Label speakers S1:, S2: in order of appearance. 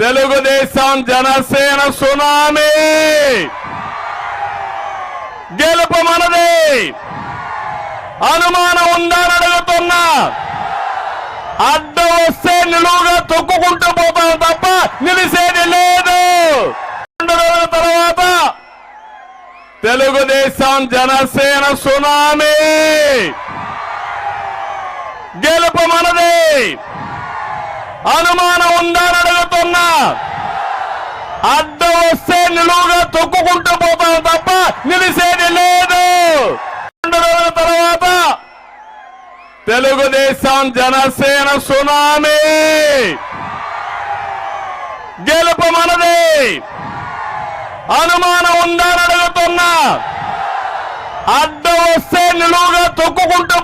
S1: Telugu Desam Janasena tsunami. గెలుపు మనది. అనుమానం ఉందని అడుగుతున్నా. అడ్డం వస్తే నిలువుగా తొక్కుకుంటూ పోతాం తప్ప నిలిసేది లేదు. రెండు రోజుల తర్వాత తెలుగుదేశం జనసేన సునామీ. గెలుపు మనది. అనుమానం ఉందా అడుగుతున్నా అడ్డం వస్తే నిలువుగా తొక్కుకుంటూ పోతాం తప్ప నిలిసేది లేదు. రెండు రోజుల తర్వాత తెలుగుదేశం జనసేన సునామీ. గెలుపు మనది. అనుమానం ఉందని అడుగుతున్నా. అడ్డం వస్తే నిలువుగా తొక్కుకుంటూ